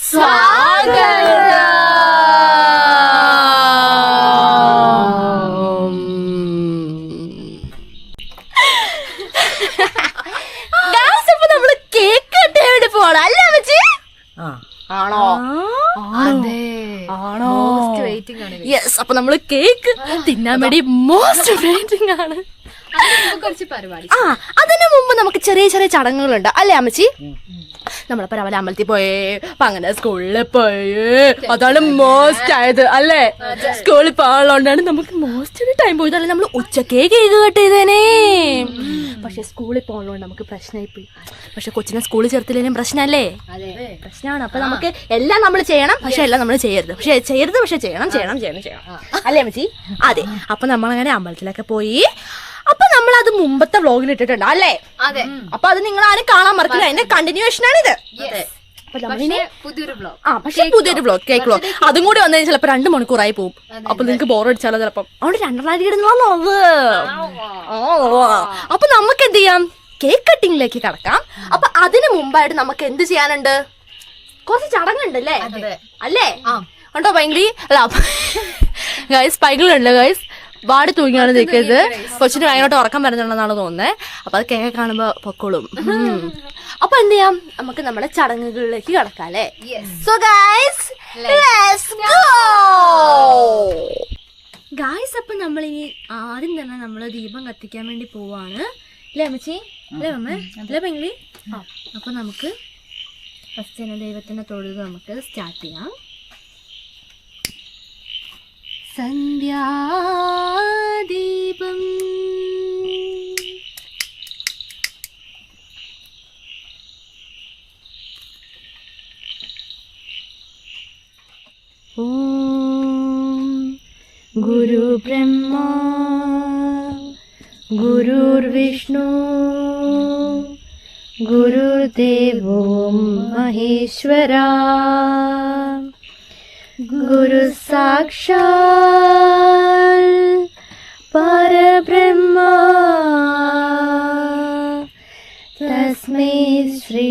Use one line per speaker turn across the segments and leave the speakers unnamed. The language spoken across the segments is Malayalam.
സ്വാഗതം. നമ്മൾ കേക്ക് കട്ട് വേണ്ടി പോണം അല്ലേ അമ്മച്ചി?
ആ.
ആണോ?
അതെ.
ആണോ?
മോസ്റ്റ് വെയിറ്റിംഗ് ആണ്
യെസ് അപ്പൊ നമ്മൾ കേക്ക് തിന്നാൻ വേണ്ടി മോസ്റ്റ് വെയിറ്റിംഗ് ആണ്.
അതിന് കുറച്ച് പരിപാടി.
ആ അതിനു മുമ്പ് നമുക്ക് ചെറിയ ചെറിയ ചടങ്ങുകളുണ്ട്. അല്ലേ അമ്മച്ചി? നമ്മളിപ്പോ രാവിലെ അമ്പലത്തിൽ പോയേ. അപ്പൊ അങ്ങനെ സ്കൂളിൽ പോയേ. അതാണ് മോസ്റ്റ് ആയത് അല്ലേ? സ്കൂളിൽ പോകാനുള്ളതുകൊണ്ടാണ് നമുക്ക് മോസ്റ്റ് ഒരു ടൈം പോയത് നമ്മൾ ഉച്ചക്കേ കേക്ക് കട്ട് ചെയ്തേനേ. പക്ഷെ സ്കൂളിൽ പോകാനുള്ളതുകൊണ്ട് നമുക്ക് പ്രശ്നമായി പോയി. പക്ഷെ കൊച്ചിനെ സ്കൂളിൽ ചേർത്തില്ലേലും പ്രശ്നമല്ലേ പ്രശ്നമാണ് അപ്പൊ നമുക്ക് എല്ലാം നമ്മൾ ചെയ്യണം. പക്ഷെ എല്ലാം നമ്മൾ ചെയ്യരുത്. പക്ഷെ ചെയ്യരുത് പക്ഷെ ചെയ്യണം ചെയ്യണം ചെയ്യണം ചെയ്യണം. അല്ലേ അമ്മച്ചി? അതെ. അപ്പൊ നമ്മളങ്ങനെ അമ്പലത്തിലൊക്കെ പോയി അപ്പൊ നമ്മൾ അത് മുമ്പത്തെ വ്ലോഗിൽ ഇട്ടിട്ടുണ്ട് അല്ലേ?
അതെ.
അപ്പൊ അത് നിങ്ങൾ ആരും കാണാൻ മറക്കില്ല അതിന്റെ കണ്ടിന്യൂഷൻ ആണ് ഇത്
Yes.
അപ്പൊ നമ്മളിനി
പുതിയൊരു ബ്ലോഗ്
ആ പക്ഷേ പുതിയൊരു വ്ലോഗ് കേക്ക് വ്ലോഗ് അതും കൂടി വന്നു ചിലപ്പോ രണ്ട് മണിക്കൂറായി പോകും. അപ്പൊ നിങ്ങൾക്ക് ബോറടിച്ചാലോ ചിലപ്പം. അവിടെ രണ്ടെണ്ണായിരം ഇടുന്നതാണോ അപ്പൊ നമുക്ക് എന്ത് ചെയ്യാം? കേക്ക് കട്ടിങ്ങിലേക്ക് കടക്കാം. അപ്പൊ അതിനു മുമ്പായിട്ട് നമുക്ക് എന്ത് ചെയ്യാനുണ്ട്? കുറച്ച് ചടങ്ങുണ്ട് അല്ലേ. അല്ലേ. ഉണ്ടോ ഭയങ്കര അല്ല ഗൈസ് പൈകളുണ്ട് ഗൈസ് വാടി തൂങ്ങിയാണ് നിൽക്കുന്നത്. കൊച്ചിന് ഭയങ്കരമായിട്ട് ഉറക്കം വരുന്നുണ്ടെന്നാണ് തോന്നുന്നത് അപ്പൊ അത് കേക്ക് കാണുമ്പോ പൊക്കോളും. അപ്പൊ എന്ത് ചെയ്യാം? നമുക്ക് നമ്മുടെ ചടങ്ങുകളിലേക്ക് കടക്കാം അല്ലേ so guys let's go guys അപ്പൊ നമ്മളിനി ഇനി ആദ്യം തന്നെ നമ്മൾ ദീപം കത്തിക്കാൻ വേണ്ടി പോവാണ്. അല്ലേ അമ്മച്ചി? അല്ലേ അമ്മ? അല്ലേ പെങ്ങളി? അപ്പൊ നമുക്ക് ഫസ്റ്റ് തന്നെ ദൈവത്തിനെ തൊഴുത് നമുക്ക് സ്റ്റാർട്ട് ചെയ്യാം. सन्ध्यादीपम्। ॐ गुरुब्रह्मा गुरुर्विष्णु गुरुर्देवो महेश्वरा। गुरुसाक्षात् परब्रह्मा तस्मै श्री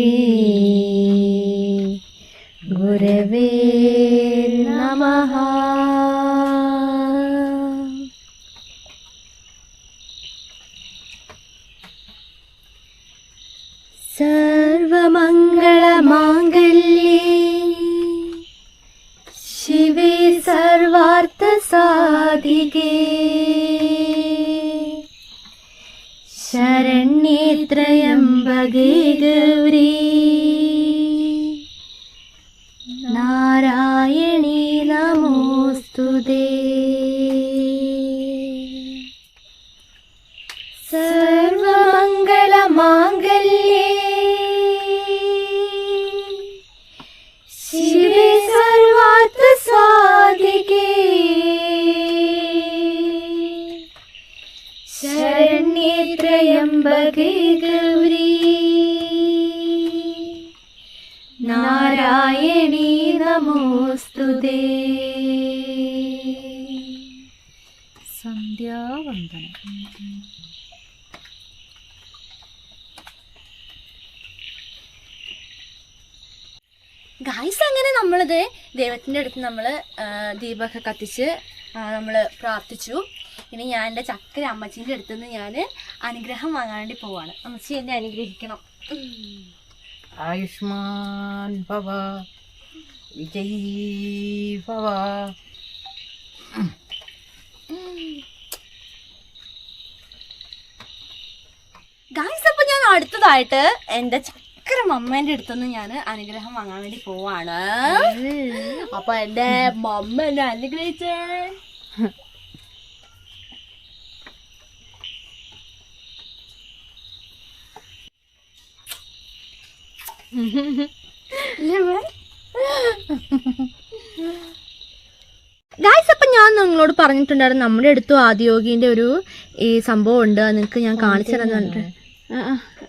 गुरवे नमः। सर्वमङ्गलमाङ्गल्ये शिवे सर्वार्थसाधिके शरण्ये त्र्यम्बके त्र्यम्बके गौरी നാരായണീ നമോസ്തുതേ
സന്ധ്യാവന്ദനം
ഗായ്സ് അങ്ങനെ നമ്മളിത് ദൈവത്തിൻ്റെ അടുത്ത് നമ്മൾ ദീപമൊക്കെ കത്തിച്ച് നമ്മൾ പ്രാർത്ഥിച്ചു ഇനി ഞാൻ എന്റെ ചക്കര അമ്മച്ചീന്റെ അടുത്ത് നിന്ന് ഞാൻ അനുഗ്രഹം വാങ്ങാൻ വേണ്ടി പോവാണ്. അമ്മച്ചി എന്നെ അനുഗ്രഹിക്കണം.
ആയുഷ്മാൻ ഭവ വിജയീ ഭവ.
ഗായ്സ് അപ്പൊ ഞാൻ അടുത്തതായിട്ട് എന്റെ ചക്കര മമ്മേന്റെ അടുത്തുനിന്ന് ഞാൻ അനുഗ്രഹം വാങ്ങാൻ വേണ്ടി പോവാണ്. അപ്പൊ എന്റെ മമ്മ എന്നെ അനുഗ്രഹിച്ചേ. ഗായ്സ് അപ്പം ഞാൻ നിങ്ങളോട് പറഞ്ഞിട്ടുണ്ടായിരുന്നു നമ്മുടെ അടുത്തും ആദിയോഗിന്റെ ഒരു ഈ സംഭവം ഉണ്ട് നിങ്ങൾക്ക് ഞാൻ കാണിച്ചു തരുന്നുണ്ട്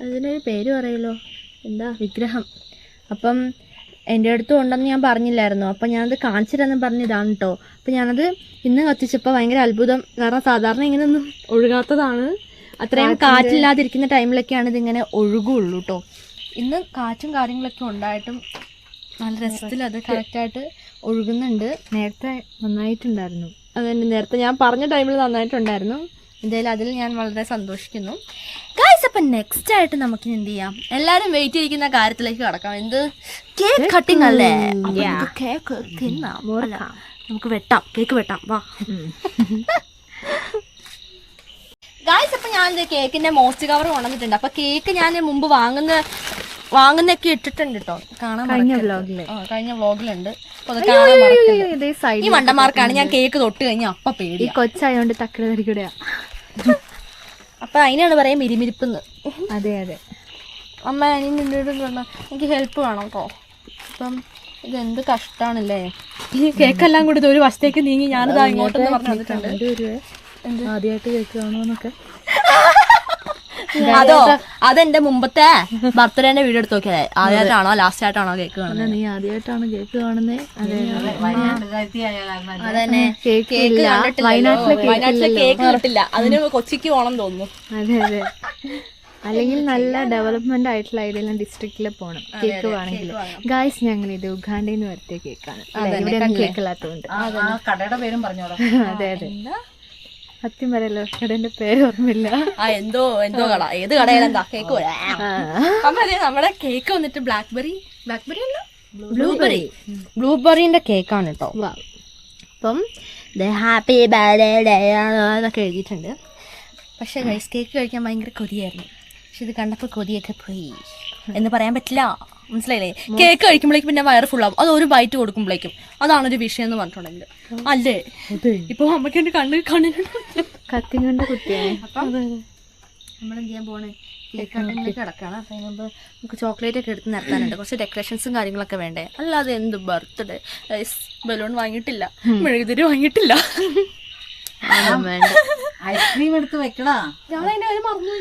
അതിനൊരു പേര് പറയല്ലോ. എന്താ? വിഗ്രഹം. അപ്പം എന്റെ അടുത്തും ഉണ്ടെന്ന് ഞാൻ പറഞ്ഞില്ലായിരുന്നു. അപ്പം ഞാനത് കാണിച്ചു തരാന്ന് പറഞ്ഞ ഇതാണ് കേട്ടോ അപ്പം ഞാനത് ഇന്ന് കത്തിച്ചപ്പോൾ ഭയങ്കര അത്ഭുതം. കാരണം സാധാരണ ഇങ്ങനെയൊന്നും ഒഴുകാത്തതാണ്. അത്രയും കാറ്റില്ലാതിരിക്കുന്ന ടൈമിലൊക്കെയാണ് ഇതിങ്ങനെ ഒഴുകുള്ളൂ കേട്ടോ ഇന്ന് കാറ്റും കാര്യങ്ങളൊക്കെ ഉണ്ടായിട്ടും നല്ല രസത്തിൽ അത് കറക്റ്റായിട്ട് ഒഴുകുന്നുണ്ട്.
നേരത്തെ നന്നായിട്ടുണ്ടായിരുന്നു.
അതന്നെ നേരത്തെ ഞാൻ പറഞ്ഞ ടൈമിൽ നന്നായിട്ടുണ്ടായിരുന്നു. എന്തായാലും അതിൽ ഞാൻ വളരെ സന്തോഷിക്കുന്നു. ഗായ്സ് അപ്പം നെക്സ്റ്റ് ആയിട്ട് നമുക്ക് എന്ത് ചെയ്യാം? എല്ലാരും വെയിറ്റ് ചെയ്യിക്കുന്ന കാര്യത്തിലേക്ക് കടക്കാം. എന്ത്? കേക്ക് കട്ടിങ് അല്ലേ? കേക്ക് തിന്നാം. നമുക്ക് വെട്ടാം. കേക്ക് വെട്ടാം. വാ. ഗായ്സ് അപ്പൊ ഞാൻ കേക്കിന്റെ മോസ്റ്റ് കവർ കൊണ്ടുവന്നിട്ടുണ്ട്. അപ്പൊ കേക്ക് ഞാൻ മുമ്പ് വാങ്ങുന്ന വാങ്ങുന്നൊക്കെ ഇട്ടിട്ടുണ്ട് കേട്ടോ കാണാൻ
കഴിഞ്ഞ.
വ്ലോഗിൽ. കഴിഞ്ഞ വ്ലോഗിലുണ്ട്. ഈ മണ്ടന്മാർക്കാണ് ഞാൻ കേക്ക് തൊട്ട് കഴിഞ്ഞാൽ അപ്പ പേടി
കൊച്ചായോണ്ട് തക്കല തരികൂടെയാ.
അപ്പൊ അതിനാണ് പറയാ മിരിമിരിപ്പെന്ന്.
അതെ അതെ.
അമ്മ അനി എനിക്ക് ഹെൽപ്പ് വേണം കേട്ടോ അപ്പം ഇത് എന്ത് കഷ്ടാണല്ലേ? ഈ കേക്കെല്ലാം കൂടി ഒരു വശത്തേക്ക് നീങ്ങി ഞാനിതാ ഇങ്ങോട്ടെന്ന് പറഞ്ഞു വന്നിട്ടുണ്ട്
രണ്ടുപേരുവേ ആദ്യമായിട്ട് കേൾക്കുകയാണോന്നൊക്കെ
അതോ അതെന്റെ മുമ്പത്തെ ബർത്ത്ഡേന്റെ വീഡിയോ എടുത്ത് നോക്കിയതേ. ആദ്യമായിട്ടാണോ ലാസ്റ്റ് ആയിട്ടാണോ കേക്ക് കാണുന്നത്
നീ ആദ്യമായിട്ടാണ് കേക്ക്
അതന്നെ.
കേക്ക് വയനാട്ടിലെ
കിട്ടില്ല അതിന് കൊച്ചിക്ക് പോണം തോന്നുന്നു.
അതെ അതെ. അല്ലെങ്കിൽ നല്ല ഡെവലപ്മെന്റ് ആയിട്ടുള്ള ഏതെങ്കിലും ഡിസ്ട്രിക്റ്റിൽ പോണം. കേക്ക് വേണമെങ്കിൽ. ഗായ്സ് ഞങ്ങൾ ഇത് ഉഗാണ്ടയിൽ നിന്ന് വരുത്തിയ കേക്കാണ്. ഇവിടെ കേക്ക്
ആ കടയുടെ പേരും പറഞ്ഞോളാം.
അതെ അതെ. സത്യം പറയല്ലോ കടേന്റെ പേര് ഓർമ്മയില്ല.
ആ എന്തോ എന്തോ കട. ഏത് കടയിലെന്താ കേക്ക് അതെ നമ്മുടെ കേക്ക് വന്നിട്ട് ബ്ലാക്ക്ബെറി ബ്ലാക്ക്ബെറി അല്ല? ബ്ലൂബെറി ബ്ലൂബെറിന്റെ കേക്കാണ് കേട്ടോ അപ്പം ഹാപ്പി ബർത്ത്ഡേ ഡേ എന്നൊക്കെ എഴുതിയിട്ടുണ്ട്. പക്ഷെ കേക്ക് കഴിക്കാൻ ഭയങ്കര കൊതിയായിരുന്നു. പക്ഷെ ഇത് കണ്ടപ്പോൾ കൊതിയൊക്കെ പോയി. എന്ന് പറയാൻ പറ്റില്ല. മനസ്സിലായില്ലേ? കേക്ക് കഴിക്കുമ്പോഴേക്കും പിന്നെ വയറ് ഫുള്ളാവും അത് ഒരു ബൈറ്റ് കൊടുക്കുമ്പോഴേക്കും. അതാണ് ഒരു വിഷയം എന്ന് പറഞ്ഞിട്ടുണ്ടെങ്കിൽ. അല്ലേ? ഇപ്പൊ അമ്മയ്ക്ക് എന്റെ കണ്ണ് കണ്ണിനുണ്ട്
കത്തി കൊണ്ട് കുത്തിയാണ്
നമ്മൾ എന്ത് ചെയ്യാൻ പോണ് കേക്ക് കിടക്കാണ് അപ്പം നമുക്ക് ചോക്ലേറ്റ് ഒക്കെ എടുത്ത് നിർത്താനുണ്ട്. കുറച്ച് ഡെക്കറേഷൻസും കാര്യങ്ങളൊക്കെ വേണ്ടേ. അല്ലാതെ എന്ത് ബർത്ത്ഡേ ബലൂൺ വാങ്ങിയിട്ടില്ല. മെഴുകുതിരി വാങ്ങിയിട്ടില്ല.
ഐസ്ക്രീം എടുത്ത് വെക്കണ?
ഞാൻ അതിന്റെ കാര്യം മറന്നു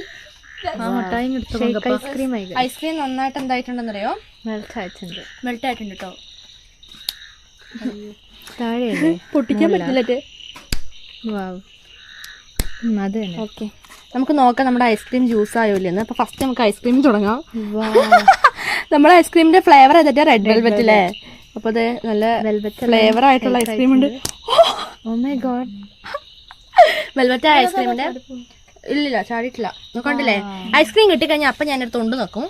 ഐസ്ക്രീം
നന്നായിട്ട് എന്തായിട്ടുണ്ടെന്നറിയോ
മെൽറ്റ് ആയിട്ടുണ്ട്
കേട്ടോ
താഴെ
പൊട്ടിക്കാൻ പറ്റില്ല
അത് തന്നെ.
ഓക്കെ. നമുക്ക് നോക്കാം നമ്മുടെ ഐസ്ക്രീം ജ്യൂസ് ആയോ ഇല്ലെന്ന് അപ്പൊ ഫസ്റ്റ് നമുക്ക് ഐസ്ക്രീം തുടങ്ങാം. നമ്മുടെ ഐസ്ക്രീമിന്റെ ഫ്ലേവർ ഏതാ? റെഡ് വെൽവെറ്റ് അല്ലേ അപ്പൊ അത് നല്ല
വെൽവെറ്റ്
ഫ്ലേവർ ആയിട്ടുള്ള ഐസ്ക്രീം ഉണ്ട്.
ഓ മൈ ഗോഡ്
വെൽവെറ്റ് ഐസ്ക്രീമിന്റെ ഇല്ലില്ല ചാടിയിട്ടില്ല. നോക്കണ്ടല്ലേ ഐസ്ക്രീം കിട്ടിക്കഴിഞ്ഞാൽ അപ്പൊ ഞാൻ തൊണ്ട് കൊണ്ട് നോക്കും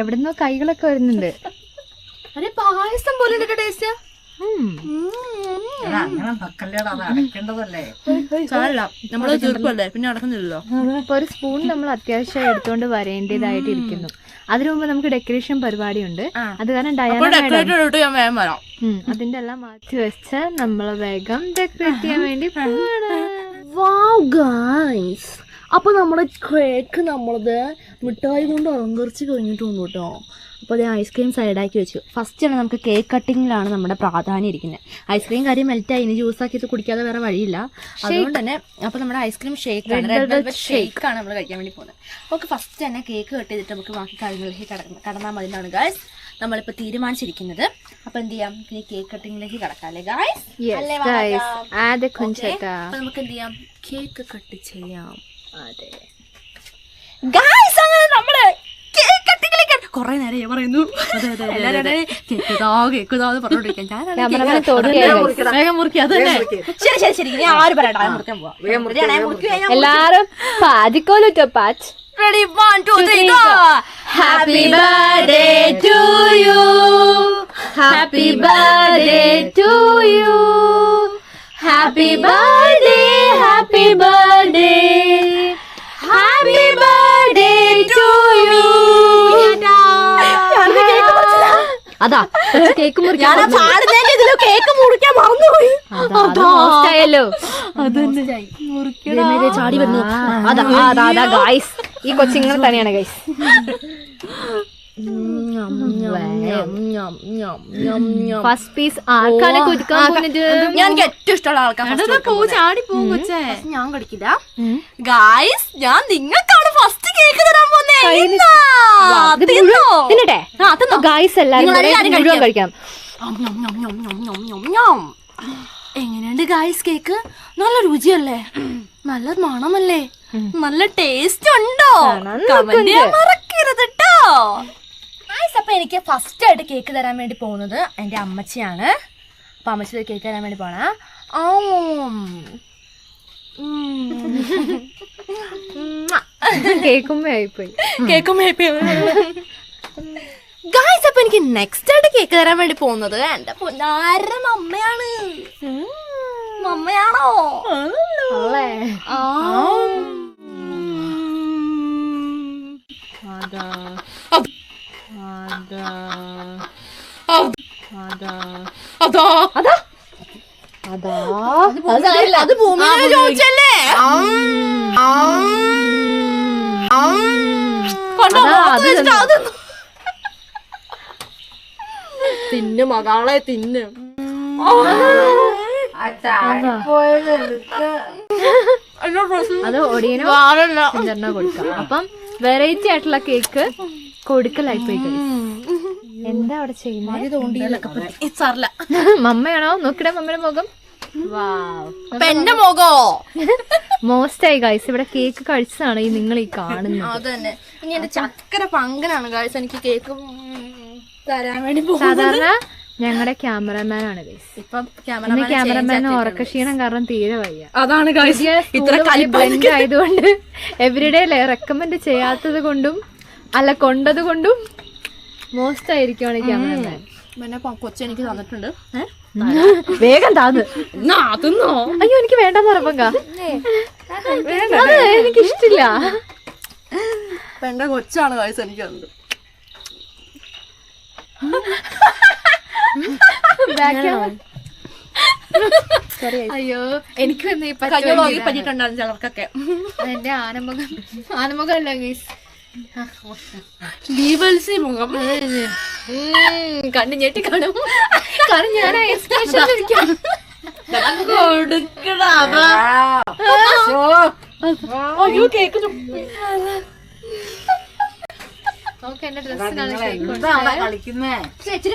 എവിടുന്നോ കൈകളൊക്കെ വരുന്നുണ്ട്.
അതെ പായസം പോലെ ടേസ്റ്റ്. നമ്മൾ പിന്നെ
ഒരു സ്പൂൺ നമ്മൾ അത്യാവശ്യം എടുത്തോണ്ട് വരേണ്ടതായിട്ട് ഇരിക്കുന്നു അതിനു മുമ്പ് നമുക്ക് ഡെക്കറേഷൻ പരിപാടിയുണ്ട്.
ഉണ്ട്
അത് കാരണം
ഡയറക്റ്റ്
ഡയാന മാഡം
ഞാൻ വേഗം വരാം.
അതിന്റെ എല്ലാം മാറ്റി വെച്ച നമ്മളെ വേഗം ഡെക്കറേറ്റ് ചെയ്യാൻ വേണ്ടി പോവാണ്.
വാവ് ഗായ്സ് അപ്പോൾ നമ്മുടെ കേക്ക് നമ്മളത് മിഠായി കൊണ്ട് അലങ്കരിച്ച് കഴിഞ്ഞിട്ടുണ്ട് കേട്ടോ. അപ്പോൾ അത് ഐസ്ക്രീം സൈഡാക്കി വെച്ചു. ഫസ്റ്റ് ആണ് നമുക്ക് കേക്ക് കട്ടിങ്ങിലാണ് നമ്മുടെ പ്രാധാന്യം ഇരിക്കുന്നത്. ഐസ്ക്രീം കാര്യം മെൽറ്റായി ഇനി ജ്യൂസ് ആക്കി ഇത് കുടിക്കാതെ വേറെ വഴിയില്ല. അതുകൊണ്ട് തന്നെ അപ്പോൾ നമ്മുടെ ഐസ്ക്രീം ഷേക്ക് ആണ്. ഷേക്ക് ആണ് നമ്മൾ കഴിക്കാൻ വേണ്ടി പോകുന്നത്. അപ്പോൾ ഫസ്റ്റ് തന്നെ കേക്ക് കട്ട് ചെയ്തിട്ട് നമുക്ക് ബാക്കി കാര്യങ്ങളിലേക്ക് കടന്നാൽ മതി എന്നാണ് ഗായ്സ് നമ്മളിപ്പോൾ തീരുമാനിച്ചിരിക്കുന്നത്. അപ്പോൾ എന്ത് ചെയ്യാം? ഇനി കേക്ക് കട്ടിങ്ങിലേക്ക് കടക്കാം അല്ലേ ഗായ്സ് നമുക്ക് എന്ത് ചെയ്യാം? കേക്ക് കട്ട് ചെയ്യാം.
അതെ.
ഗായ്സ് അങ്ങനെ നമ്മൾ കേക്ക് കട്ടിങ്ങിലേക്ക് കൊറേ നേരം ഞാൻ പറയുന്നു. കേക്കുതാ കേക്ക് ഇതാ കേക്ക് ഇതാ എന്ന് പറഞ്ഞോണ്ടിരിക്കാം
ഞാൻ.
വേഗം മുറിക്കുക അത് തന്നെ ശരി ശരി ശരി. ഞാൻ ആര് പറയട്ടെ ഞാൻ മുറിക്കാൻ പോവാം.
എല്ലാരും പാതിക്കോലോ patch
ready one, two, three, go! Happy birthday to you. Happy birthday to you. Happy birthday, happy birthday. Happy birthday to you. അതാ കേക്ക് മുറിക്കാൻ ഇതിൽ കേക്ക് മുറിക്കാൻ മറന്നുപോയി ദൈവമേ, ചാടി വരുന്നു
അതാ അതാ ഗായ്സ് ഈ കൊച്ചിങ്ങനെ തന്നെയാണ് ഗൈസ് ഫസ്റ്റ് പീസ് ആൾക്കാരെ കുതിക്കാൻ പോകുന്നത്?
ഞാൻ ഏറ്റവും ഇഷ്ടമുള്ള ആൾക്കാർ ചാടി പോകും കൊച്ചേ. ഞാൻ കടിക്കില്ല. ഗായ്സ് ഞാൻ നിങ്ങൾക്കാണ് ഫസ്റ്റ് കേക്ക് തരാൻ പോന്നേ.
ഗായ്സ് എല്ലാരും
നിങ്ങൾ എല്ലാവരും കഴിക്കാം. എങ്ങനെയുണ്ട് ഗായ്സ് കേക്ക് നല്ല രുചിയല്ലേ? നല്ല മണമല്ലേ? നല്ല ടേസ്റ്റ് ഉണ്ടോ?
കാണാൻ
കമന്റ് ചെയ്യാൻ മറക്കരുത് കേട്ടോ അപ്പൊ എനിക്ക് ഫസ്റ്റ് ആയിട്ട് കേക്ക് തരാൻ വേണ്ടി പോകുന്നത് എന്റെ അമ്മച്ചിയാണ്. അപ്പൊ അമ്മച്ചി കേക്ക് തരാൻ വേണ്ടി പോണ.
ഓ ആയിപ്പോയി.
കേക്കും ഗായ്സ് അപ്പൊ എനിക്ക് നെക്സ്റ്റ് ആയിട്ട് കേക്ക് തരാൻ വേണ്ടി പോകുന്നത് എന്റെ പൊന്നാര അമ്മയാണ്. മമ്മയാണോ
അല്ലേ
ആ.
അതാ അതാ അതാ
അതോ അതാ
അതാ
അത് അത് ചോദിച്ചല്ലേ
തന്നെ.
മകളെ തിന്നു
അത് ഒടിയനോ ചെഞ്ചറിനോ കൊടുക്കാം. അപ്പം വെറൈറ്റി ആയിട്ടുള്ള കേക്ക് കൊടുക്കലായി പോയി. എന്താ അവിടെ ചെയ്യുന്നത് മമ്മയാണോ? നോക്കിടെ മമ്മയുടെ മുഖം.
എന്റെ മുഖോ?
മോസ്റ്റ് ആയി ഗൈസ് ഇവിടെ കേക്ക് കഴിച്ചതാണ് ഈ നിങ്ങൾ ഈ കാണുന്നത്.
അതന്നെ ഇനി എന്റെ ചക്കര പങ്കനാണ് ഗായ്സ് എനിക്ക് കേക്ക് തരാൻ വേണ്ടി
സാധാരണ ഞങ്ങളുടെ ക്യാമറമാൻ ആണ്
ഇപ്പം
ക്യാമറമാൻ ഉറക്കക്ഷീണം കാരണം തീരെ വയ്യ.
അതാണ് ഗായ്സ് ഇത്ര
ബ്ലെൻഡ് ആയതുകൊണ്ട് എവരിഡേ റെക്കമെൻഡ് ചെയ്യാത്തത് കൊണ്ടും അല്ല കൊണ്ടത് കൊണ്ടും മോസ്റ്റ് ആയിരിക്കുവാണ് ക്യാമറമാൻ
പിന്നെ കൊച്ചു എനിക്ക് തന്നിട്ടുണ്ട്.
വേഗം താന്ന്.
തിന്നോ?
അയ്യോ എനിക്ക് വേണ്ടെന്ന് ഉറപ്പങ്ക അത് എനിക്ക് ഇഷ്ടില്ല
എന്റെ കൊച്ചാണ് ഗായ്സ് എനിക്ക് തന്നത്.
അയ്യോ എനിക്ക്
പറ്റിയിട്ടുണ്ടായിരുന്നു ചിലർക്കൊക്കെ
എന്റെ ആനമുഖം ആനമുഖം അല്ല ഗൈസ്
മുഖം
കണ്ണു ഞെട്ടി കാണും കാരണം ഞാൻ എക്സ്പ്രഷൻ
കൊടുക്കടാ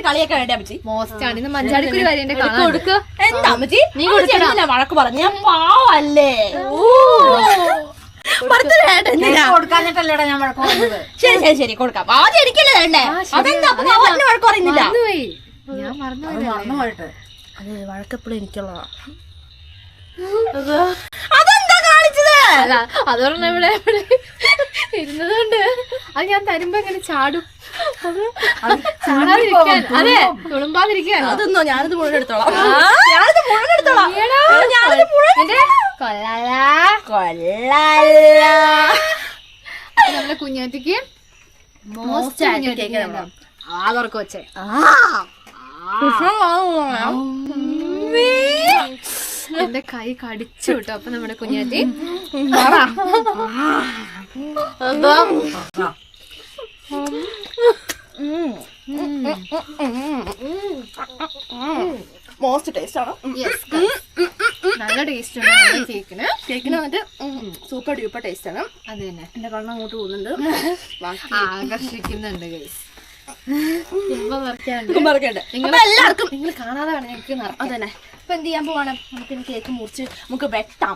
കളിയൊക്കെ വേണ്ടേ അമ്മച്ചി?
ഇന്ന്
എന്താ അമ്മച്ചി? നീ കൊടുക്കണ വഴക്ക് പറഞ്ഞു? ഞാൻ പാവല്ലേ?
കൊടുക്കാഞ്ഞിട്ടല്ലേടാ വഴക്ക് പറഞ്ഞത്.
ശരി ശരി ശരി കൊടുക്കാം. ആദ്യം എനിക്കല്ലേ വേണ്ടേ? അതെന്താ അപ്പൊ വഴക്ക് പറയുന്നില്ല.
ഞാൻ മറന്നു
അത്
വഴക്കെപ്പോഴും എനിക്കുള്ളതാ. അതെന്താ
അതുകൊണ്ട് ഇവിടെ ഇവിടെ ഇരുന്നതുകൊണ്ട് അത് ഞാൻ തരുമ്പോ ഇങ്ങനെ ചാടും. അതെ തുളുമ്പാതിരിക്കാൻ
അതൊന്നോ ഞാനത് മുഴുവൻ എടുത്തോളാം. ഞാനിത് മുഴുവൻ എടുത്തോളാം. ഞാനിത് മുഴുവൻ
കൊള്ളാല
കൊള്ളാല
നമ്മുടെ കുഞ്ഞാറ്റിക്ക് മോസ്റ്റ് കുഞ്ഞാറ്റിക്ക് ആദർക്ക് വെച്ചേ എന്റെ കൈ കടിച്ചു കേട്ടോ അപ്പൊ നമ്മുടെ കുഞ്ഞാറ്റി
മോസ്റ്റ് ടേസ്റ്റ് ആണ്.
നല്ല ടേസ്റ്റ് നമ്മുടെ കേക്കിന്?
കേക്കിന് വന്നിട്ട് സൂപ്പർ ഡ്യൂപ്പർ ടേസ്റ്റ് ആണ്.
അത് തന്നെ
എന്റെ കണ്ണ് അങ്ങോട്ട് പോകുന്നുണ്ട്.
ആകർഷിക്കുന്നുണ്ട് ഗൈസ്
മറക്കണ്ട.
നിങ്ങൾ
എല്ലാവർക്കും
നിങ്ങൾ കാണാതെ വേണം ഞങ്ങൾക്ക്
അതന്നെ. ഇപ്പൊ എന്ത് ചെയ്യാൻ പോവാണ്? നമുക്ക് ഇനി കേക്ക് മുറിച്ച് നമുക്ക് വെട്ടാം.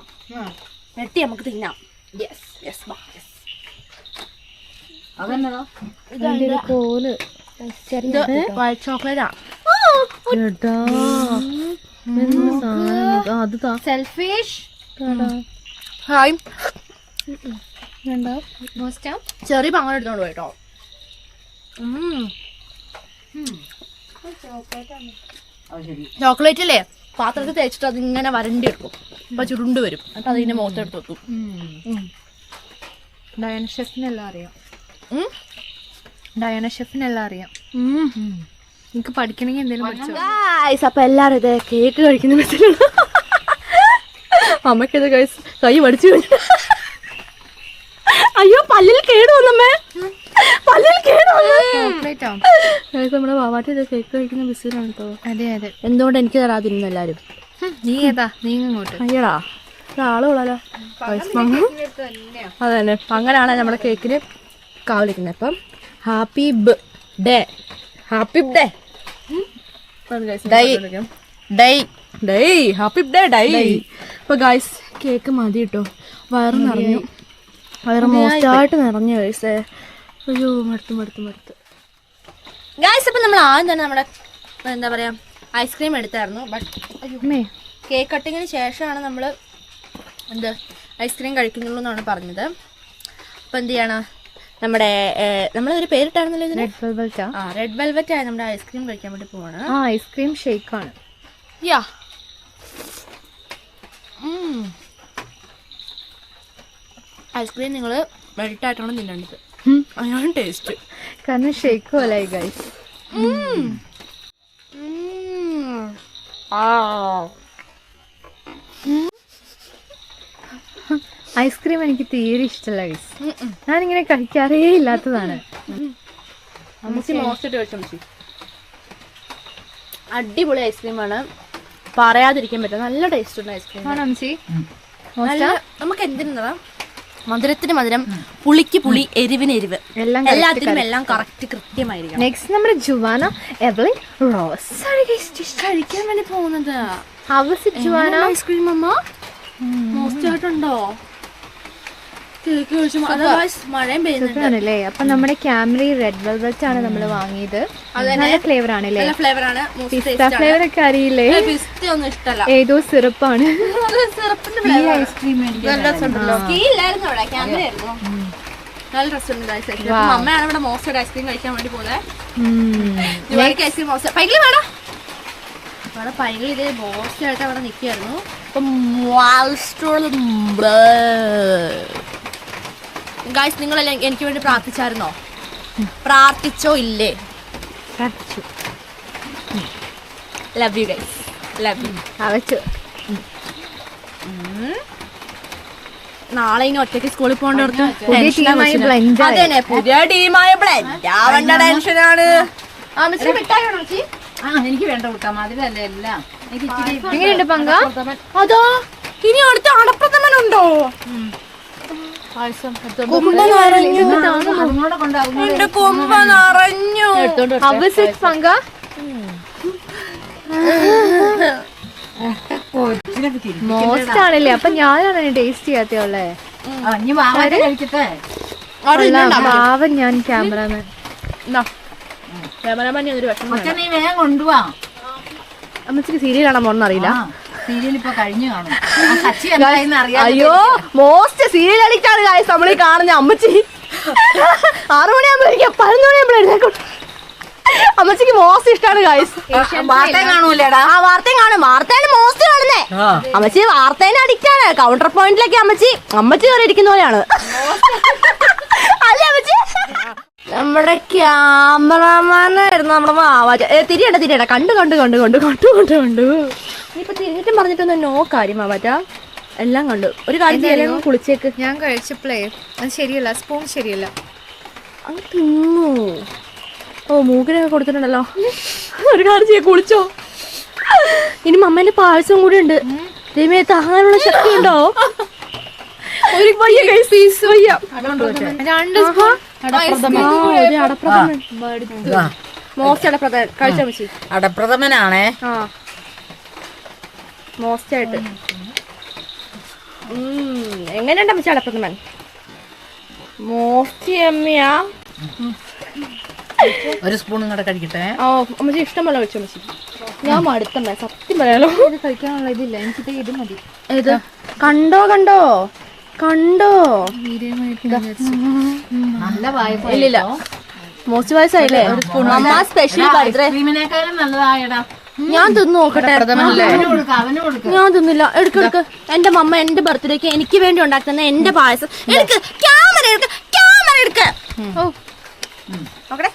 വെട്ടി നമുക്ക് തിന്നാം.
യെസ്
യെസ് ബാ വൈറ്റ് ചോക്ലേറ്റ് ആണ്
സെൽഫിഷ്
ഹായ് ചെറിയ പങ്ങനെ എടുത്തോണ്ട് പോയിട്ടോ ചോക്ലേറ്റ് അല്ലേ പാത്രത്തിൽ തേച്ചിട്ട് അതിങ്ങനെ വരണ്ടി എടുക്കും. അപ്പൊ ചുരുണ്ട് വരും. എന്നിട്ട് അതിന്റെ മുഖത്തെടുത്ത് വെക്കും.
ഡയന ഷെഫിനെല്ലാം അറിയാം.
ഉം.
ഡയന ഷെഫിനെല്ലാം അറിയാം. എനിക്ക് പഠിക്കണമെങ്കിൽ എന്തെങ്കിലും
അപ്പൊ എല്ലാരും ഇത് കേക്ക് കഴിക്കുന്ന അമ്മക്കിത് ഗൈസ് കൈ പഠിച്ചു അയ്യോ പല്ലിൽ കേട് വന്നമ്മേ. പല്ലിൽ കേട് നമ്മുടെ വാവാട്ടി കേക്ക് കഴിക്കുന്ന ബിസിനാണ് കേട്ടോ
അതെ അതെ.
എന്തുകൊണ്ട് എനിക്ക് തരാതിരുന്നു എല്ലാരും?
നീ ഏതാ? നീ ഇങ്ങോട്ട്.
അയ്യടാ ആൾ കൊള്ളാലോ. ഗൈസ് മങ്ങ അതെ തന്നെ അങ്ങനെയാണ് നമ്മുടെ കേക്കിന് കാവലിക്കുന്നത് അപ്പം happy day. Happy day. Die. Die. Die happy day die. അപ്പൊ ഗായ്സ് കേക്ക് മതി കേട്ടോ വയറ് നിറഞ്ഞു. വയറ് മോസ്റ്റായിട്ട് നിറഞ്ഞു ഗൈസേ അയ്യോ മടുത്തു മടുത്തു മടുത്തു. ഗായ്സ് അപ്പം നമ്മൾ ആദ്യം തന്നെ നമ്മുടെ എന്താ പറയാ ഐസ്ക്രീം എടുത്തായിരുന്നു ബട്ട് കേക്ക് കട്ടിങ്ങിന് ശേഷമാണ് നമ്മൾ എന്ത് ഐസ്ക്രീം കഴിക്കുന്നുള്ളൂ എന്നാണ് പറഞ്ഞത്. അപ്പം എന്ത് ചെയ്യണം? നമ്മുടെ നമ്മളൊരു പേരിട്ടായിരുന്നല്ലോ ഇതിന്?
റെഡ് വെൽവെറ്റ്
ആ. റെഡ് വെൽവെറ്റ് ആയി നമ്മുടെ ഐസ്ക്രീം കഴിക്കാൻ വേണ്ടി പോവാണ്.
ആ ഐസ്ക്രീം ആണ്.
യാ ഐസ്ക്രീം നിങ്ങൾ മെൽട്ടായിട്ടാണ് തിന്നേണ്ടത്. അതിനാണ് ടേസ്റ്റ്.
കാരണം ഷേക്ക് പോലെ ഗൈസ് ഐസ്ക്രീം എനിക്ക് തീരെ ഇഷ്ടമല്ല ഗൈസ് ഞാനിങ്ങനെ കഴിക്കാറേ ഇല്ലാത്തതാണ്.
അടിപൊളി ഐസ്ക്രീമാണ് പറയാതിരിക്കാൻ പറ്റും നല്ല ടേസ്റ്റ് ഉണ്ട് ഐസ്ക്രീം നമുക്ക് എന്തിനാ മധുരത്തിന് മധുരം പുളിക്ക് പുളി എരിവിന് എരിവ്.
എല്ലാം
എല്ലാത്തിനും എല്ലാം കറക്റ്റ് കൃത്യമായിരിക്കും
നെക്സ്റ്റ് നമ്മുടെ ജുവാന എവലിൻ റോസ്
കഴിക്കാൻ വേണ്ടി പോകുന്നത്. ഐസ്ക്രീം അമ്മ? മോസ്റ്റ് ആയിട്ടുണ്ടോ?
ആണല്ലേ അപ്പൊ നമ്മുടെ ക്യാമറി റെഡ് വെൽവെറ്റ് ആണ് നമ്മൾ വാങ്ങിയത്. നല്ല ഫ്ലേവർ ആണല്ലേ?
നല്ല ഫ്ലേവർ ആണ്.
പിസ്ത ഫ്ലേവർ ഒക്കെ അറിയില്ലേ?
പിസ്ത ഒന്നും ഇഷ്ടല്ല.
ഏതോ സിറപ്പാണ്.
ഫ്ലേവർ
ഐസ്ക്രീം
നല്ല രസമുണ്ട് അമ്മയാണ് ഇവിടെ മോസ്റ്റ് ഐസ്ക്രീം കഴിക്കാൻ വേണ്ടി പോകുന്നത് ഐസ്ക്രീം മോസ്റ്റ് പൈകിളി വേണം അവിടെ പൈകിളി ഇതേ മോസ്റ്റ് ആയിട്ട് അവിടെ നിൽക്കുകയായിരുന്നു. അപ്പം ഗായ്സ് നിങ്ങൾ എനിക്ക് വേണ്ടി പ്രാർത്ഥിച്ചായിരുന്നോ? പ്രാർത്ഥിച്ചോ ഇല്ലേ?
പ്രാർത്ഥിച്ചു.
Love you guys love you
അവച്ചു
നാളെ ഇനി ഒറ്റയ്ക്ക് സ്കൂളിൽ പോകേണ്ടവർക്ക് അതന്നെ പുതിയ ടീമായ ബ്ലെൻഡ് ആവേണ്ട ടെൻഷനാണ്
എനിക്ക് വേണ്ട കൊടുക്കാം മധുരല്ലേ എല്ലാം. എനിക്ക് ഇച്ചിരി
എങ്ങനെയുണ്ട് പങ്ക?
അതോ? ഇനി അടുത്ത അടപ്രഥമനുണ്ടോ കുമ്പ നിറഞ്ഞു
പങ്ക മോസ്റ്റ് ആണല്ലേ അപ്പൊ ഞാനാണ് ടേസ്റ്റ്
കഴിക്കട്ടെ.
പാവൻ ഞാൻ ക്യാമറമാൻ.
ക്യാമറമാൻ ഒരു വിഷമം അമ്മച്ചിക്ക് സീരിയൽ കാണാൻ പോണെന്ന് അറിയില്ല.
സീരിയൽ ഇപ്പൊ കഴിഞ്ഞു കാണും. ആ സച്ചി എന്തായെന്ന് അറിയാം
അയ്യോ മോസ്റ്റ് സീരിയൽ ആണ് guys. നമ്മൾ ഈ കാണുന്ന അമ്മച്ചി. ആറു മണിയാകുമ്പോഴേക്കും പതിനൊന്ന് മണിയാകുമ്പോൾ എഴുന്നേക്കും അമ്മച്ചിക്ക് മോസ്റ്റ് ഇഷ്ടമാണ് ഗായ്സ്
വാർത്ത കാണൂലേടാ.
ആ വാർത്തയും കാണും. വാർത്തയാണ് മോസ്റ്റ് കാണുന്നേ. അമ്മച്ചി വാർത്തേനെ അടിക്കാണ് കൗണ്ടർ പോയിന്റിലേക്ക് അമ്മച്ചി അമ്മച്ചി കയറി ഇരിക്കുന്ന പോലെയാണ്. അല്ലേ അമ്മച്ചി? നമ്മുടെ ക്യാമറമാനായിരുന്നു നമ്മുടെ മാവാച്ച ഏ തിരിയണ്ട തിരിയണ്ട. കണ്ടു കണ്ടു കണ്ടു കണ്ടു കണ്ടു കണ്ടു കണ്ടു. ഇനിയിപ്പൊ തിരിഞ്ഞിട്ടും പറഞ്ഞിട്ടൊന്നും നോ കാര്യം മാവാറ്റ എല്ലാം കണ്ടു. ഒരു കാര്യം ചെയ്യാൻ കുളിച്ചേക്ക്.
ഞാൻ കഴിച്ചപ്പോഴേ അത് ശരിയല്ല സ്പൂൺ ശരിയല്ല.
അങ്ങ് തിന്നു. ഓ മൂക്കിനൊക്കെ കൊടുത്തിട്ടുണ്ടല്ലോ. ഒരു കാര്യം ചെയ്യാൻ കുളിച്ചോ. ഇനി മമ്മേന്റെ പായസം കൂടി ഉണ്ട്. ദൈവമേ താങ്ങാനുള്ള ശക്തി ഉണ്ടോ? ഒരു വയ്യ പീസ് വയ്യ.
രണ്ട്
ഒരു അടപ്രഥമൻ. മോസ്റ്റ് അടപ്രഥമൻ. കഴിച്ചോ
അടപ്രഥമനാണേ.
ആ. മോസ്റ്റ് ആയിട്ട് എങ്ങനെയുണ്ട് അമ്മച്ചി അടപ്രഥമൻ മോസ്റ്റ് അമ്മയാ?
ഒരു സ്പൂണും കൂടെ കഴിക്കട്ടെ
ഓ അമ്മച്ചി ഇഷ്ടം പോലെ കഴിച്ചു അമ്മച്ചി. ഞാൻ മടുത്തമ്മേ സത്യം പറയാലോ.
ഇത് കഴിക്കാനുള്ള ഇതില്ല എനിക്ക് ഇത് മതി.
ഏത്? കണ്ടോ കണ്ടോ? കണ്ടോ?
നല്ല വായ്പ
ഇല്ലില്ല. മോസ്റ്റ് ഒരു സ്പൂൺ അമ്മ സ്പെഷ്യൽ
നല്ലതായടാ
ഞാൻ തിന്നു നോക്കട്ടെ. ഞാൻ തിന്നില്ല. എടുക്കെടുക്ക് എടുക്ക്. എന്റെ മമ്മ എന്റെ ബർത്ത്ഡേക്ക് എനിക്ക് വേണ്ടി ഉണ്ടാക്കുന്ന എന്റെ പായസം. എനിക്ക് ക്യാമറ എടുക്ക്. ക്യാമറ എടുക്ക്. ഓ നോക്കട്ടെ.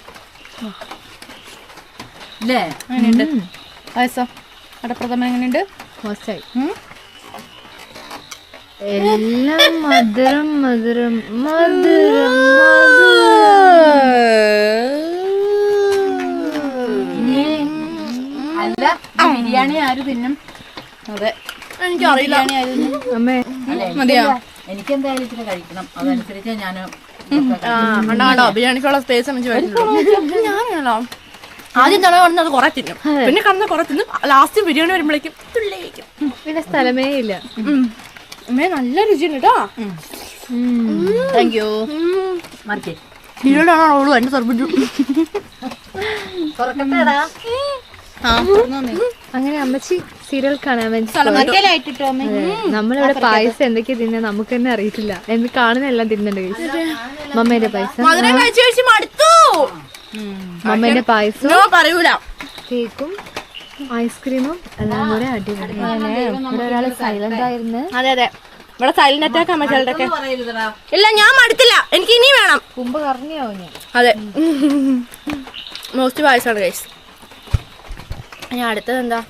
ഇല്ലേ?
എങ്ങനെയുണ്ട്? പായസം? അടപ്രഥമൻ എങ്ങനെയുണ്ട്?
മോശമായി എല്ലാം മധുരം മധുരം മധുരം
അല്ല ബിരിയാണി ആര് തിന്നും?
അതെ.
എനിക്കറിയില്ല.
അമ്മേ
മതിയോ?
എനിക്കെന്തായാലും ഇച്ചിരി കഴിക്കണം. അതനുസരിച്ച് ഞാൻ
കണ്ടോ ബിരിയാണിക്കുള്ള സ്പേസ് അമ്മച്ച് ഞാനാണോ? ആദ്യം തവണ അത് കുറെ തിന്നും. പിന്നെ കടന്ന് കുറെ തിന്നും. ലാസ്റ്റ് ബിരിയാണി വരുമ്പോഴേക്കും തുള്ളിയിക്കും
പിന്നെ സ്ഥലമേ ഇല്ല.
അമ്മേ നല്ല രുചിയുണ്ട് കേട്ടോ
താങ്ക് യു
ബിരിയാണി ആണോ എന്നെ സർബിച്ചു
തുറക്കട്ടെടാ.
അങ്ങനെ അമ്മച്ചി സീരിയൽ കാണാൻ. നമ്മളിവിടെ പായസം എന്തൊക്കെയാ തിന്നെ നമുക്ക് തന്നെ അറിയിട്ടില്ല എന്ത് കാണുന്ന എല്ലാം തിന്നുണ്ട് guys. മമ്മേന്റെ പായസം. മമ്മേന്റെ പായസം.
നോ പറയൂല.
കേക്കും ഐസ്ക്രീമും എല്ലാം കൂടെ അടിപൊളി. ഇവിടെ ഒരാൾ സൈലന്റ് ആയിരുന്നു.
അതെ അതെ. ഇവിടെ സൈലന്റ് അറ്റാക്ക് അമ്മ ചിലരൊക്കെ ഇല്ല ഞാൻ മടുത്തില്ല. എനിക്ക് ഇനി വേണം.
കുമ്പ് കറങ്ങിയാവും
അതെ. മോസ്റ്റ് പായസമാണ് ഗൈസ് ഞാൻ അടുത്തത് എന്താ?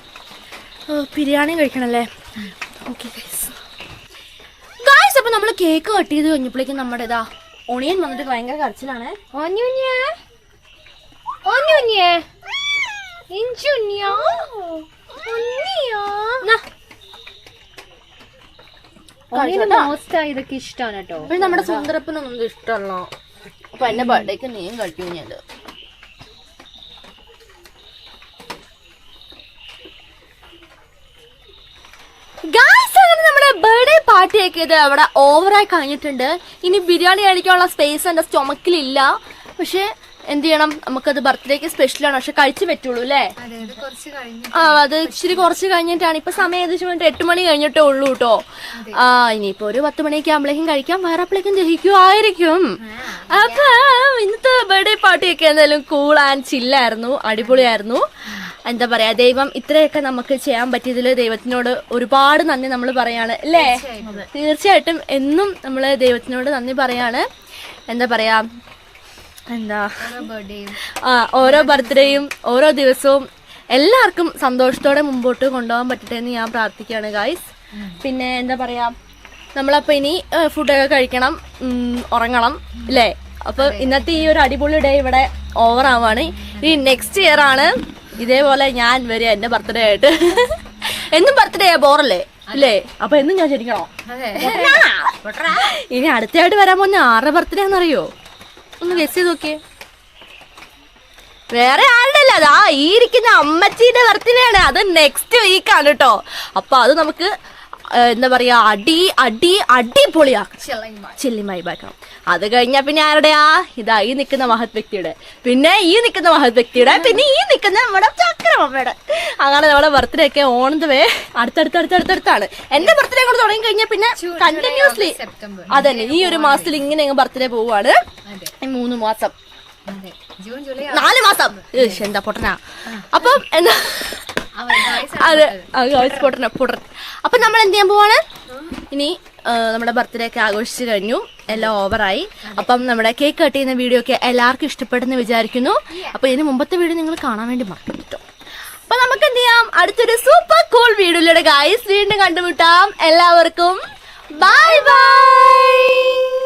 ബിരിയാണി കഴിക്കണല്ലേ? ഓക്കെ ഗൈസ് ഗൈസ് അപ്പൊ നമ്മൾ കേക്ക് കട്ട് ചെയ്ത് കഴിഞ്ഞപ്പോഴേക്കും നമ്മുടെ ഇതാ ഒണിയൻ വന്നിട്ട് ഭയങ്കര കരച്ചിലാണ്.
ഒന്നിയോ മോസ്റ്റ് ഇതൊക്കെ ഇഷ്ടമാണ് കേട്ടോ.
നമ്മുടെ സുന്ദരപ്പനൊന്നും ഇഷ്ടമല്ല. അപ്പൊ എന്റെ ബർത്ത്ഡേക്ക് നീയും കഴിക്കും ഞാൻ ഗായ്സ് അങ്ങനെ നമ്മുടെ ബർത്ത്ഡേ പാർട്ടി ഒക്കെ ഇത് അവിടെ ഓവറായി കഴിഞ്ഞിട്ടുണ്ട്. ഇനി ബിരിയാണി കഴിക്കാനുള്ള സ്പേസ് എന്റെ സ്റ്റൊമക്കിലില്ല പക്ഷെ എന്ത് ചെയ്യണം? നമുക്കത് ബർത്ത്ഡേക്ക് സ്പെഷ്യലാണ് പക്ഷെ കഴിച്ചു പറ്റുള്ളൂ അല്ലേ? ആ അത് ഇച്ചിരി കുറച്ച് കഴിഞ്ഞിട്ടാണ്. ഇപ്പൊ സമയം ഏകദേശം എട്ട് മണി കഴിഞ്ഞിട്ടേ ഉള്ളൂ കേട്ടോ ആ ഇനിയിപ്പോ ഒരു പത്ത് മണിയൊക്കെ ആകുമ്പോഴേക്കും കഴിക്കാം. വേറെ അപ്പോഴേക്കും ദഹിക്കുമായിരിക്കും അപ്പൊ ഇന്നത്തെ ബർത്ത്ഡേ പാർട്ടിയൊക്കെ എന്തായാലും കൂൾ ആൻഡ് ചില്ലായിരുന്നു അടിപൊളിയായിരുന്നു. എന്താ പറയാ ദൈവം ഇത്രയൊക്കെ നമുക്ക് ചെയ്യാൻ പറ്റിയതിൽ ദൈവത്തിനോട് ഒരുപാട് നന്ദി നമ്മൾ പറയാണ് അല്ലേ? തീർച്ചയായിട്ടും. എന്നും നമ്മൾ ദൈവത്തിനോട് നന്ദി പറയാണ്. എന്താ പറയാ എന്താ? ആ ഓരോ ബർത്ത്ഡേയും ഓരോ ദിവസവും എല്ലാവർക്കും സന്തോഷത്തോടെ മുമ്പോട്ട് കൊണ്ടുപോകാൻ പറ്റട്ടെ എന്ന് ഞാൻ പ്രാർത്ഥിക്കുകയാണ് ഗായ്സ് പിന്നെ എന്താ പറയാ നമ്മളപ്പോ ഇനി ഫുഡൊക്കെ കഴിക്കണം ഉറങ്ങണം അല്ലേ? അപ്പൊ ഇന്നത്തെ ഈ ഒരു അടിപൊളി ഡേ ഇവിടെ ഓവർ ആവാണ്. ഇനി നെക്സ്റ്റ് ഇയർ ആണ്. ഇതേപോലെ ഞാൻ വരിക എന്റെ ബർത്ത്ഡേ ആയിട്ട്. എന്നും ബർത്ത്ഡേ ബോറല്ലേ? അല്ലേ? അപ്പൊ എന്നും ഞാൻ ചിരിക്കണോ ഇനി അടുത്തയായിട്ട് വരാൻ പോകുന്ന ആരുടെ ബർത്ത്ഡേ ആണെന്നറിയോ? ഒന്ന് ഗസ് ചെയ്ത് നോക്കിയേ. വേറെ ആളുടെ അല്ല അതാ ഈ ഇരിക്കുന്ന അമ്മച്ചീന്റെ ബർത്ത്ഡേ ആണ്. അത് നെക്സ്റ്റ് വീക്കാണ് കേട്ടോ അപ്പൊ അത് നമുക്ക് എന്താ പറയാ അടി അടി അടിപൊളിയാക്കണം ചില്ലിമായി ബാക്കണം അത് കഴിഞ്ഞാ പിന്നെ ആരുടെയാ? ഇതാ ഈ നിൽക്കുന്ന മഹത് വ്യക്തിയുടെ. പിന്നെ ഈ നിൽക്കുന്ന മഹത് വ്യക്തിയുടെ പിന്നെ ഈ നിൽക്കുന്ന നമ്മുടെ ചക്രമ്മയുടെ അങ്ങനെ നമ്മുടെ ബർത്ത്ഡേ ഒക്കെ ഓൺ ദ വേ അടുത്തടുത്ത് എന്റെ ബർത്ത്ഡേ കൂടെ തുടങ്ങി കഴിഞ്ഞാൽ പിന്നെ കണ്ടിന്യൂസ്ലി അതന്നെ ഈ ഒരു മാസത്തിൽ ഇങ്ങനെ ബർത്ത്ഡേ പോവാണ്. മൂന്ന് മാസം. നാല് മാസം. എന്താ പൊട്ടനാ. അപ്പം എന്താ അതെ. വോയിസ് പൊട്ടന പൊട്ടൻ അപ്പൊ നമ്മൾ എന്ത് ചെയ്യാൻ പോവാണ്? ഇനി നമ്മുടെ ബർത്ത്ഡേ ഒക്കെ ആഘോഷിച്ച് കഴിഞ്ഞു. എല്ലാം ഓവറായി അപ്പം നമ്മുടെ കേക്ക് കട്ട് ചെയ്യുന്ന വീഡിയോ ഒക്കെ എല്ലാവർക്കും ഇഷ്ടപ്പെട്ടെന്ന് വിചാരിക്കുന്നു. അപ്പൊ ഇതിന് മുമ്പത്തെ വീഡിയോ നിങ്ങൾ കാണാൻ വേണ്ടി മറന്നു കേട്ടോ അപ്പൊ നമുക്ക് എന്ത് ചെയ്യാം? അടുത്തൊരു സൂപ്പർ കൂൾ വീഡിയോയിലൂടെ ഗായ്സ് വീണ്ടും കണ്ടുമുട്ടാം. എല്ലാവർക്കും ബൈ ബൈ